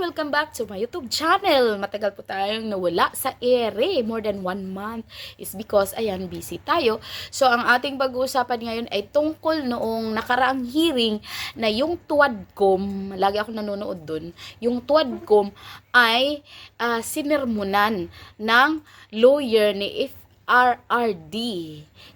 welcome back to my YouTube channel. Matagal po tayong nawala sa ere, more than one month is because, ayan, busy tayo. So, ang ating pag-uusapan ngayon ay tungkol noong nakaraang hearing na yung tuwadcom, lagi ako nanonood dun, yung tuwadcom ay ah, sinermonan ng lawyer ni FRRD.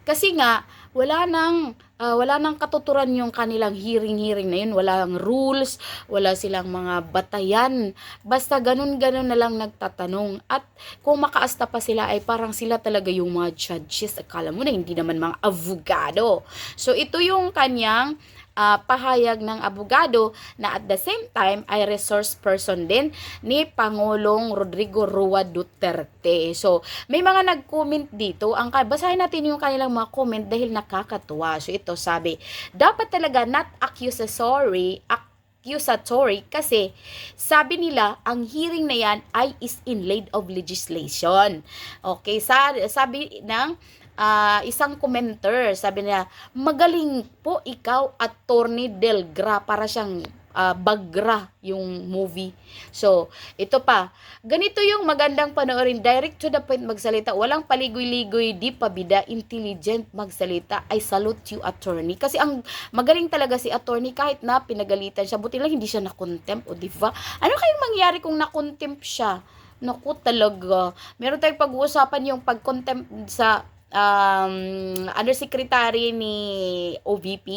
Kasi nga, wala nang ah, wala nang katuturan yung kanilang hearing-hearing na yun. Walang rules, wala silang mga batayan. Basta ganun-ganun na lang nagtatanong. At kung makaasta pa sila ay parang sila talaga yung mga judges. Akala mo na hindi naman mga abogado. So ito yung kanyang ah, pahayag ng abogado na at the same time ay resource person din ni Pangulong Rodrigo Rua Duterte. So, may mga nag-comment dito. Ang basahin natin yung kanilang mga comment dahil nakakatuwa. So, ito sabi, dapat talaga not accusatory, accusatory kasi sabi nila ang hearing na yan ay is in light of legislation. Okay, sa, sabi ng ah, isang commenter, sabi niya, magaling po ikaw, Attorney Delgra, para siyang ah, bagra yung movie. So, ito pa, ganito yung magandang panoorin, direct to the point magsalita, walang paligoy-ligoy, di pabida, intelligent magsalita, I salute you, attorney. Kasi ang magaling talaga si attorney, kahit na pinagalitan siya, buti lang hindi siya na-contempt, o di ba? Ano kayong mangyari kung na-contempt siya? Naku talaga. Meron tayong pag-uusapan yung pag-contempt sa um, undersecretary ni OVP,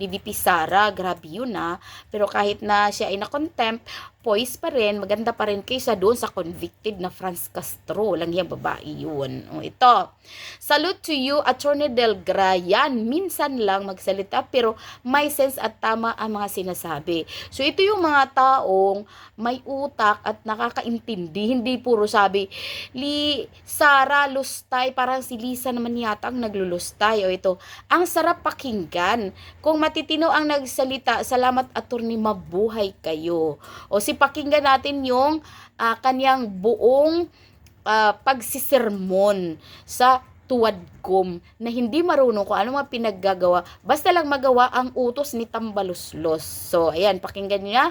ni VP Sara, grabe yun ah. Pero kahit na siya ay na-contempt, poise pa rin, maganda pa rin kaysa doon sa convicted na Franz Castro. Lang yung babae yun. O, ito. Salute to you, Attorney Del Yan, minsan lang magsalita pero may sense at tama ang mga sinasabi. So, ito yung mga taong may utak at nakakaintindi. Hindi puro sabi, Li, Sara, lustay, parang si Lisa naman yata ang naglulustay. O ito, ang sarap pakinggan. Kung matitino ang nagsalita, salamat attorney, mabuhay kayo. O si pakinggan natin yung ah, kanyang buong ah, pagsisermon sa tuwadkom na hindi marunong kung ano mga pinaggagawa. Basta lang magawa ang utos ni Tambaluslos. So, ayan, pakinggan niya.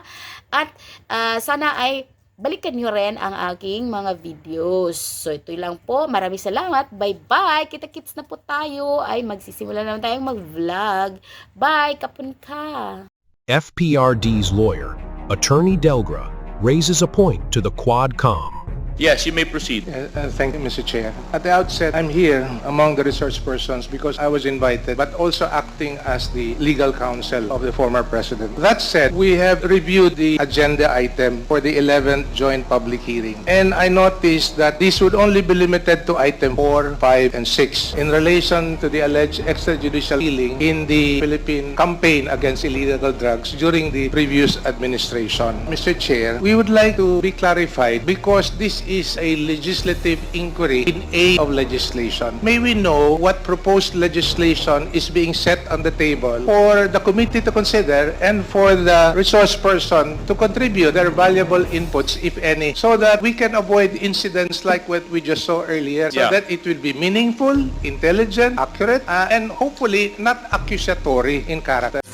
At ah, sana ay balikan nyo rin ang aking mga videos. So, ito lang po. Maraming salamat. Bye-bye. Kita-kits na po tayo. Ay, magsisimula naman tayong mag-vlog. Bye. Kapun ka. FPRD's lawyer, Attorney Delgra, raises a point to the Quadcom. Yes, you may proceed. Uh, uh, Thank you, Mr. Chair. At the outset, I'm here among the resource persons because I was invited, but also acting as the legal counsel of the former president. That said, we have reviewed the agenda item for the 11th joint public hearing. And I noticed that this would only be limited to item 4, 5, and 6 in relation to the alleged extrajudicial killing in the Philippine campaign against illegal drugs during the previous administration. Mr. Chair, we would like to be clarified because this is a legislative inquiry in aid of legislation. May we know what proposed legislation is being set on the table for the committee to consider and for the resource person to contribute their valuable inputs, if any, so that we can avoid incidents like what we just saw earlier, so Yeah. that it will be meaningful, intelligent, accurate, uh, and hopefully not accusatory in character.